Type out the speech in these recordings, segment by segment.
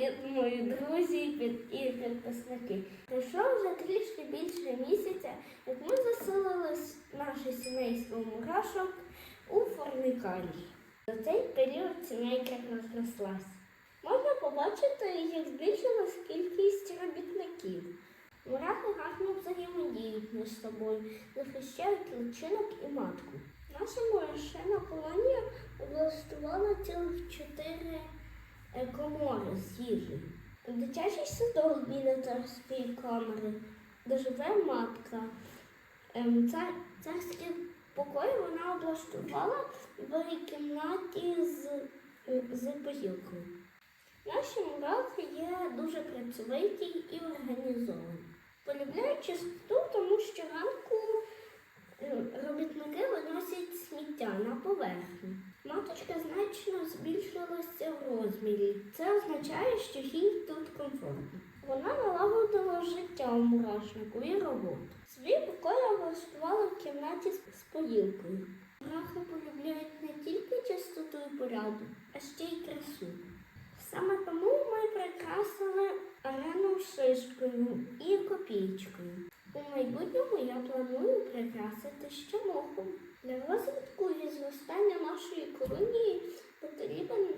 Мої друзі і підписники. Пройшло вже трішки більше місяця, як ми заселились наше сімейство мурашок у формікарій. За цей період сімейка розрослась. Можна побачити, як збільшилась кількість робітників. Мурахи гарно взаємодіють між собою, захищають личинок і матку. Наша мурашина колонія облаштувала цілих чотири комори з їжею. Дитячий садок біля царської камери, де живе матка. Ем, Цар, царські покої вона облаштувала в кімнаті з, з поїлкою. Наші мурахи є дуже працьовиті і організовані. Полюбляють чистоту, тому що ранку робітники виносять сміття на поверхню. Маточка значно збільшилася в розмірі. Це означає, що їй тут комфортно. Вона налагодила життя у мурашнику і роботу. Свій покой облаштувала в кімнаті з поїлкою. Мурахи полюбляють не тільки чистоту і порядок, а ще й красу. Саме тому ми прикрасили арену шишкою і копійкою. Я планую прикрасити ще мохом. Для розвитку і зростання нашої колонії потрібен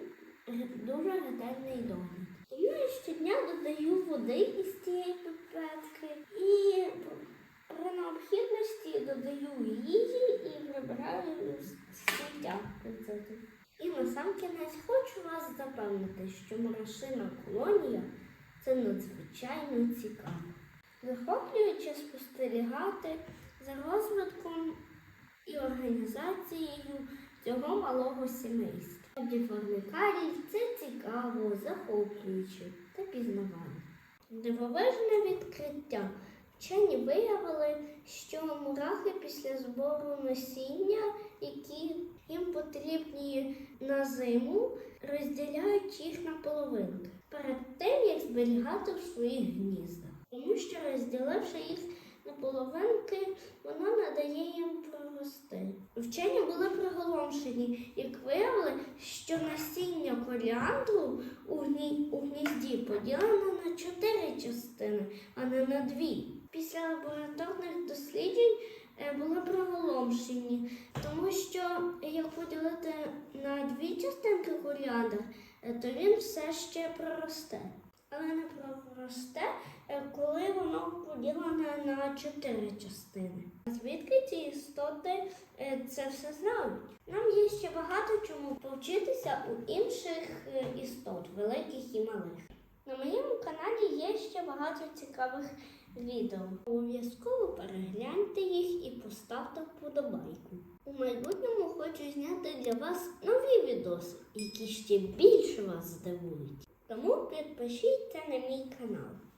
дуже ретельний догляд. Я щодня додаю води із цієї пипетки і при необхідності додаю їжі і прибираю сміття. І насамкінець хочу вас запевнити, що мурашина колонія це надзвичайно цікаво. Захоплююче спостерігати за розвитком і організацією цього малого сімейства. Діформікарій це цікаво, захоплююче та пізнавально. Дивовижне відкриття. Вчені виявили, що мурахи після збору насіння, які їм потрібні на зиму, розділяють їх на половинки перед тим, як зберігати в своїх гніздах. Тому що розділивши їх на половинки, вона надає їм прорости. Вчені були приголомшені, як виявили, що насіння коріандру у, гні... у гнізді поділено на чотири частини, а не на дві. Після лабораторних досліджень е, були приголомшені, тому що як поділити на дві частинки коріандр, е, то він все ще проросте. Але не проросте, е, коли воно поділене на чотири частини. Звідки ці істоти е, це все знають? Нам є ще багато чому повчитися у інших е, істот, великих і малих. На моєму каналі є ще багато цікавих відео. Обов'язково перегляньте їх і поставте вподобайку. У майбутньому хочу зняти для вас нові відоси, які ще більше вас здивують. Тому підпишіться на мій канал.